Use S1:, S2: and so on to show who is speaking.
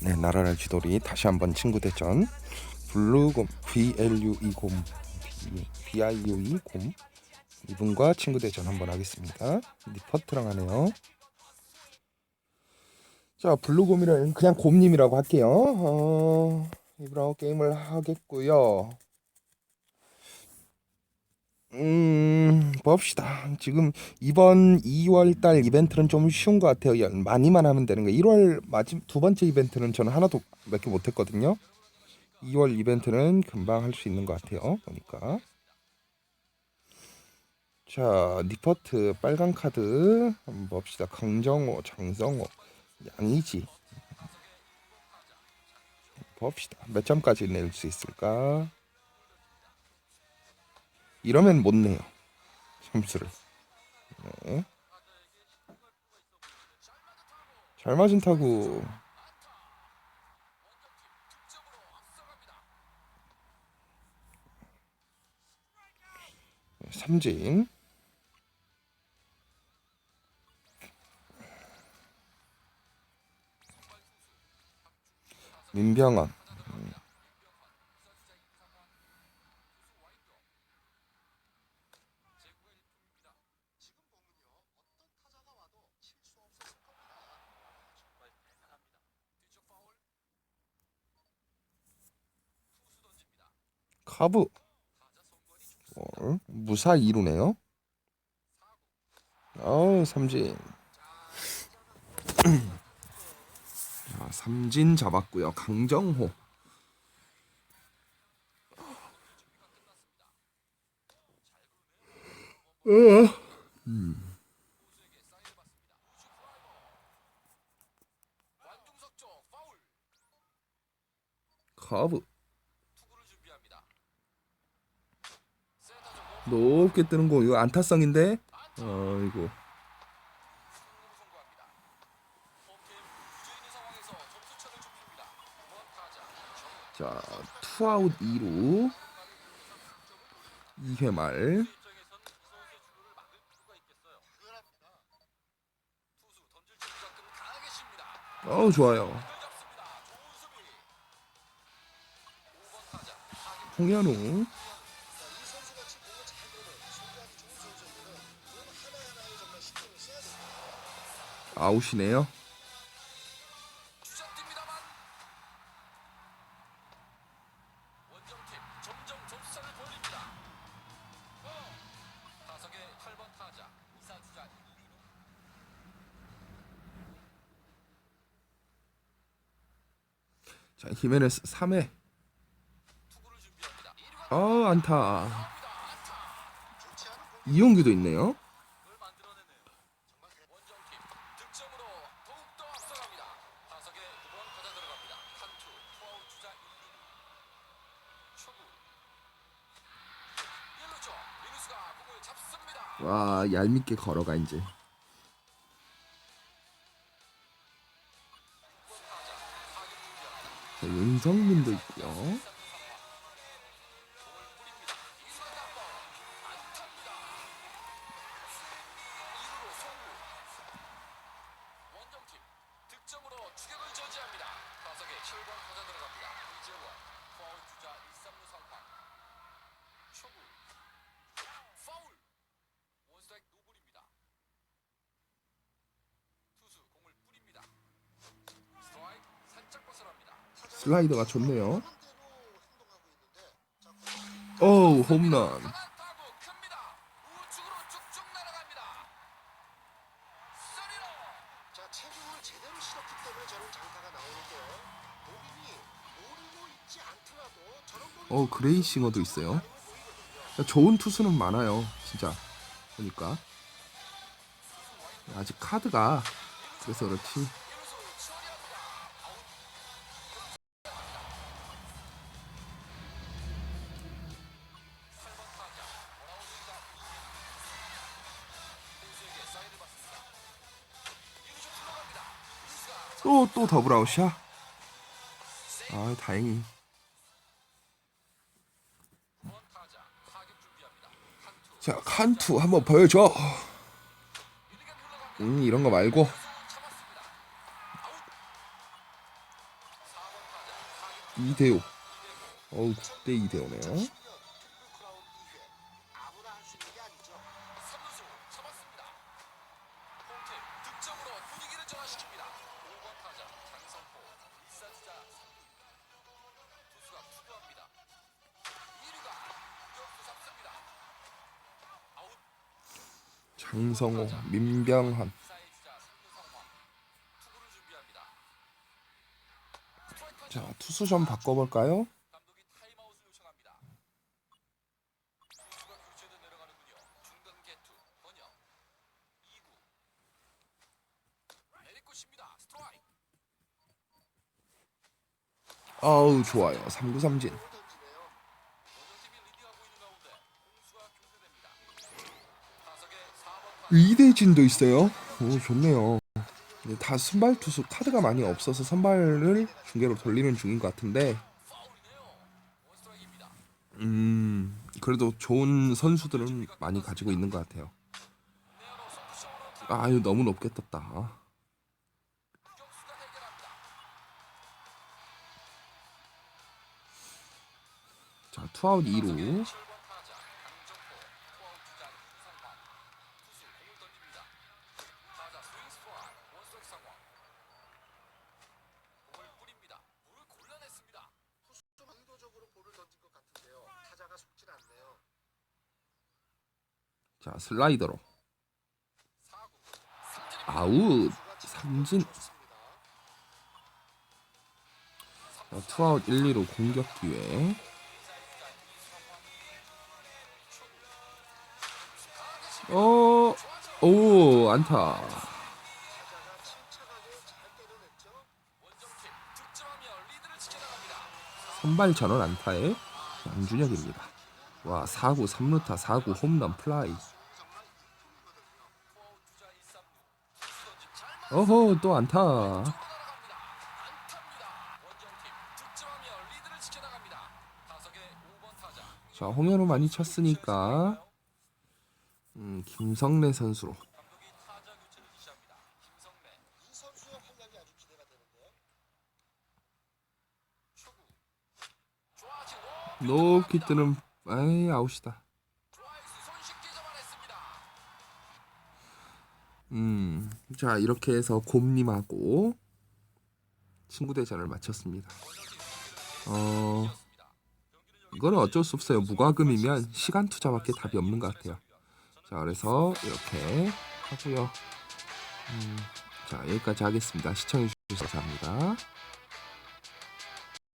S1: 네, 나라라 쥐돌이 다시 한번 친구 대전 블루곰 BLU20 BIU20 이분과 친구 대전 한번 하겠습니다. 리퍼트랑 하네요. 자, 블루곰이는 그냥 곰님이라고 할게요. 어, 이분하고 게임을 하겠고요. 음, 봅시다. 지금 이번 2월 달 이벤트는 좀 쉬운 것 같아요. 연- 많이만 하면 되는 거예요. 1월 마지막 두 번째 이벤트는 저는 하나도 몇 개 못 했거든요. 2월 이벤트는 금방 할 수 있는 것 같아요. 보니까. 자, 리퍼트 빨간 카드 한번 봅시다. 강정호, 장성호, 양이지. 봅시다. 몇 점까지 낼 수 있을까? 이러면 못 내요. 점수를. 네. 잘 맞은 타구. 삼진. 민병헌. 카브. 볼. 무사 2루네요. 어우 삼진. 자, 삼진 잡았고요. 강정호. 음. 카브. 높게 뜨는 거 이거 안타성인데. 어 이거. 자, 투아웃 2루 2회 말 어우 좋아요 홍현우 아웃이네요
S2: 원정팀 점점 점수차를 벌립니다. 타석의 8번 타자 이사 주자 1루로
S1: 자 히메네스 3회
S2: 투구를 준비합니다. 1루가
S1: 아 안타 이용규도 있네요
S2: 을 만들어내네요. 정말 대- 원정팀 득점으로 더욱더 앞서갑니다. 타석의 9번 타자 들어갑니다. 한투 투아웃 주자 1루 초구 1루죠. 민우스가 공을
S1: 와 얄밉게 걸어가 이제
S2: 9번 타자 타격 준비합니다.
S1: 자, 윤성민도 있고요
S2: 공을 뿌립니다. 2루에 한번 안타입니다. 2루로 송구. 원정팀 득점으로 추격을 저지합니다. 타석에 7번 타자 들어갑니다. 이재원 파울 주자 1, 3루 상황. 초구. 파울. 원스트라이크 노블입니다. 투수 공을 뿌립니다. 스트라이크 살짝 벗어납니다.
S1: 슬라이더가 좋네요 어우 홈런
S2: 강한 타구 큽니다. 우측으로 쭉쭉 날아갑니다. 쓰리로.
S3: 자, 체중을 제대로 실었기 때문에 저런 장타가 나오는데요. 본인이 노리 고 있지 않더라도 저런 공이
S1: 어 그레이싱어도 있어요. 자, 좋은 투수는 많아요 진짜. 보니까. 아직 카드가 그래서 그렇지 또, 또 더블 아웃이야? 아, 다행히.
S2: 자,
S1: 칸투 한번 보여줘. 음, 이런 거 말고. 이대호. 어우, 9대 이대호네요.
S2: 번영 2구 내리꽂습니다. 스트라이크
S1: 아우 좋아요. 3구 삼진.
S2: 4번 타자
S1: 이대진도 있어요. 오 좋네요. 근데 다 선발 투수 카드가 많이 없어서 선발을 중계로 돌리는 중인 것 같은데. 음 그래도 좋은 선수들은 많이 가지고 있는 것 같아요.
S2: 푸셔로
S1: 아유 너무 높게 떴다. 자 투아웃 2루.
S2: 7번 타자 강정호 투아웃 주자 이상환 투수 공을 던집니다. 타자 스윙 스트라이크 원스트라이크 상황 공을 뿌립니다. 볼을 골라냈습니다.
S3: 좀 의도적으로 볼을 던진 것 같은데요. 타자가 속질 않네요.
S1: 자 슬라이더로
S2: 4구 삼진입니다.
S1: 아웃
S3: 투수가
S1: 삼진. 자, 투아웃 1, 2루 공격 기회. 어, 오 안타. 선발 전원 안타에 양준혁입니다. 와 4구 3루타 4구 홈런 플라이.
S2: 석의 5번 타자
S1: 자 홍현우 많이 쳤으니까 음, 김성래 선수로. 높이 뜨는 에이
S2: 아웃이다.
S1: 음, 자 이렇게 해서 곰님하고 친구 대전을 마쳤습니다. 어, 이거는 어쩔 수 없어요. 무과금이면 시간 투자밖에 답이 없는 것 같아요. 자, 그래서 이렇게 하고요. 음, 자 여기까지 하겠습니다. 시청해 주셔서 감사합니다.